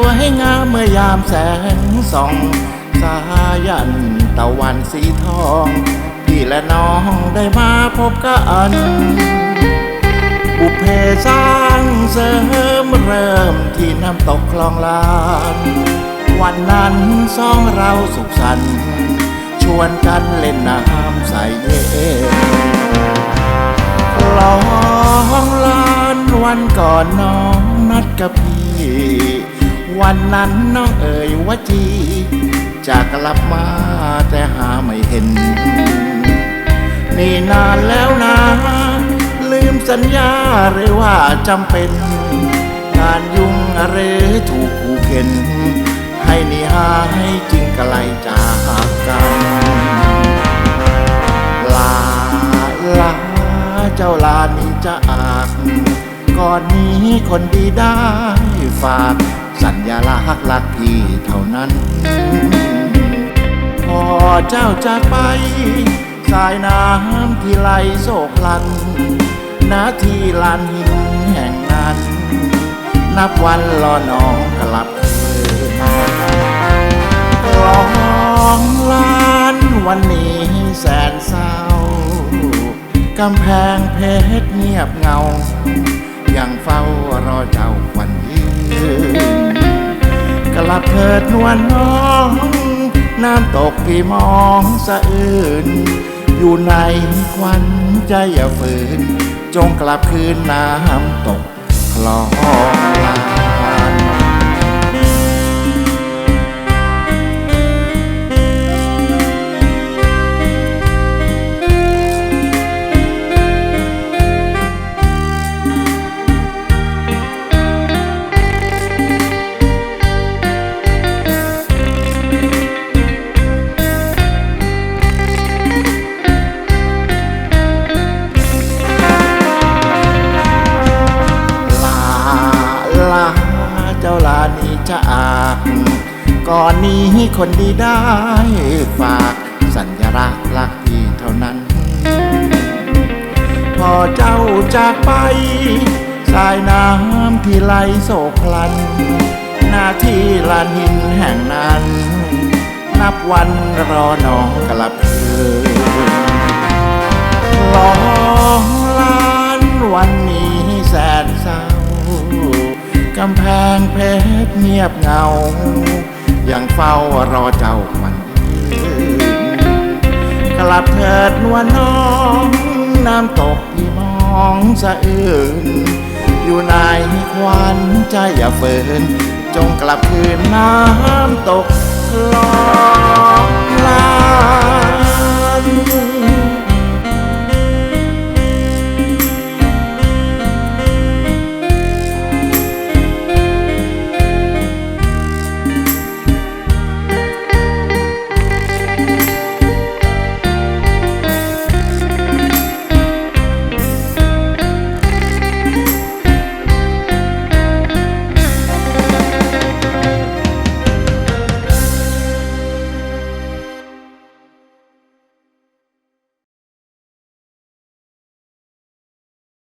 วยงามเมื่อยามแสงส่อง สายันตะวันสีทอง พี่และน้องได้มาพบกันบุเพสร้างเสริมเริ่มที่น้ำตกคลองลาน วันนั้นสองเราสุขสันต์ชวนกันเล่นน้ำใสเย็นคลองลานวันก่อนน้องนัดกับพี่ วันนั้นน้องเอ่ยว่าจีจะกลับมาแต่หาไม่เห็น นี่นานแล้วนะ ลืมสัญญาหรือว่าจำเป็น งานยุ่งหรือถูกขู่เข็น ให้นิหายจึงไกลจากกันลาลาเจ้าลานี้จะอาจก่อนนี้คนดีได้ฝาก สัญญาลักลักพี่เท่านั้น พอเจ้าจากไป สายน้ำที่ไหลโศกลันนาทีลานหินแห่งนั้น นับวันรอน้องกลับคืนกลองลานวันนี้แสนเศร้ากำแพงเพชรเงียบเงา ยังเฝ้ารอเจ้าวันยืน กลับเถิดนวลน้อง น้ำตกพี่มองสะอื่น อยู่ในควันใจอย่าฝืน จงกลับคืนน้ำตกคลองลา เจ้าลานีจะอาจก่อนนี้คนดีได้ฝากสัญลักษณ์รักพี่เท่านั้น พอเจ้าจากไป สายน้ำที่ไหลโศกพลัน หน้าที่ลานหินแห่งนั้น นับวันรอน้องกลับคืน งียบเงา ยังเฝ้ารอเจ้าวันกลับเถิดนวลน้องน้ำตกที่มองสะอื่นอยู่ในควันใจอย่าเฟินจงกลับคืนน้ำตกคลอ